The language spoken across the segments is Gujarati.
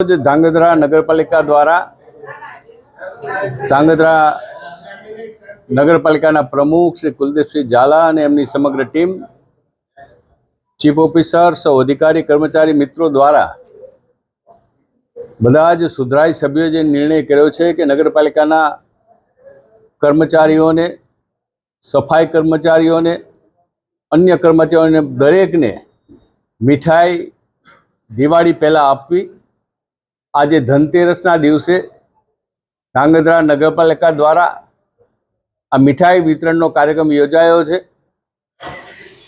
જ ધાંગધ્રા નગરપાલિકા દ્વારા, ધાંગધ્રા નગરપાલિકાના પ્રમુખ શ્રી કુલદીપસિંહ ઝાલા અને એમની સમગ્ર ટીમ, ચીફ ઓફિસર, સૌ અધિકારી, કર્મચારી, મિત્રો દ્વારા બધા જ સુધરાઈ સભ્યોએ જે નિર્ણય કર્યો છે કે નગરપાલિકાના કર્મચારીઓને, સફાઈ કર્મચારીઓને, અન્ય કર્મચારીઓને દરેકને મીઠાઈ, દિવાળી પહેલાં આપવી આજે ધનતેરસના દિવસે ધ્રાંગધ્રા નગરપાલિકા દ્વારા આ મીઠાઈ વિતરણનો કાર્યક્રમ યોજાયો છે.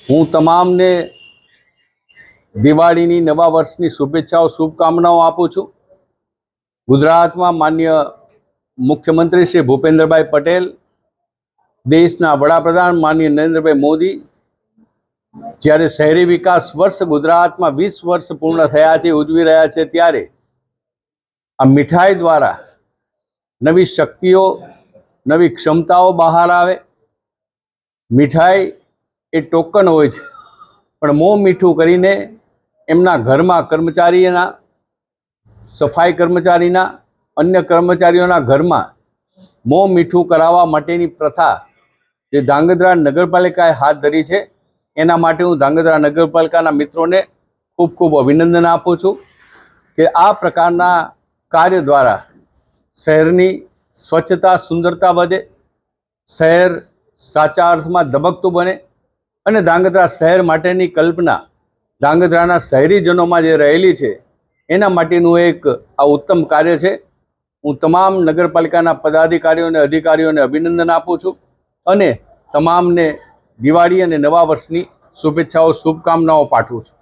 હું તમામને દિવાળીની નવા વર્ષની શુભેચ્છાઓ, શુભકામનાઓ આપું છું. ગુજરાતમાં માન્ય મુખ્યમંત્રી શ્રી ભૂપેન્દ્રભાઈ પટેલ, દેશના વડાપ્રધાન માન્ય નરેન્દ્રભાઈ મોદી, જ્યારે શહેરી વિકાસ વર્ષ ગુજરાતમાં વીસ વર્ષ પૂર્ણ થયા છે, ઉજવી રહ્યા છે, ત્યારે આ મીઠાઈ દ્વારા નવી શક્તિઓ, નવી ક્ષમતાઓ બહાર આવે. મીઠાઈ એ ટોકન હોય છે. પણ મોં મીઠું કરીને એમના ઘરમાં કર્મચારીના સફાઈ કર્મચારીના, અન્ય કર્મચારીઓના ઘરમાં મોં મીઠું કરાવવા માટેની પ્રથા જે ધાંગધ્રા નગરપાલિકાએ હાથ ધરી છે, એના માટે હું ધાંગધ્રા નગરપાલિકાના મિત્રોને ખૂબ ખૂબ અભિનંદન આપું છું કે આ પ્રકારના કાર્ય દ્વારા શહેરની સ્વચ્છતા, સુંદરતા વધે, શહેર સાચા અર્થમાં ધબકતું બને અને ધાંગધ્રા શહેર માટેની કલ્પના ધાંગધ્રાના શહેરીજનોમાં જે રહેલી છે, એના માટેનું એક આ ઉત્તમ કાર્ય છે. હું તમામ નગરપાલિકાના પદાધિકારીઓને અધિકારીઓને અભિનંદન આપું છું અને તમામને દિવાળી અને નવા વર્ષની શુભેચ્છાઓ, શુભકામનાઓ પાઠવું છું.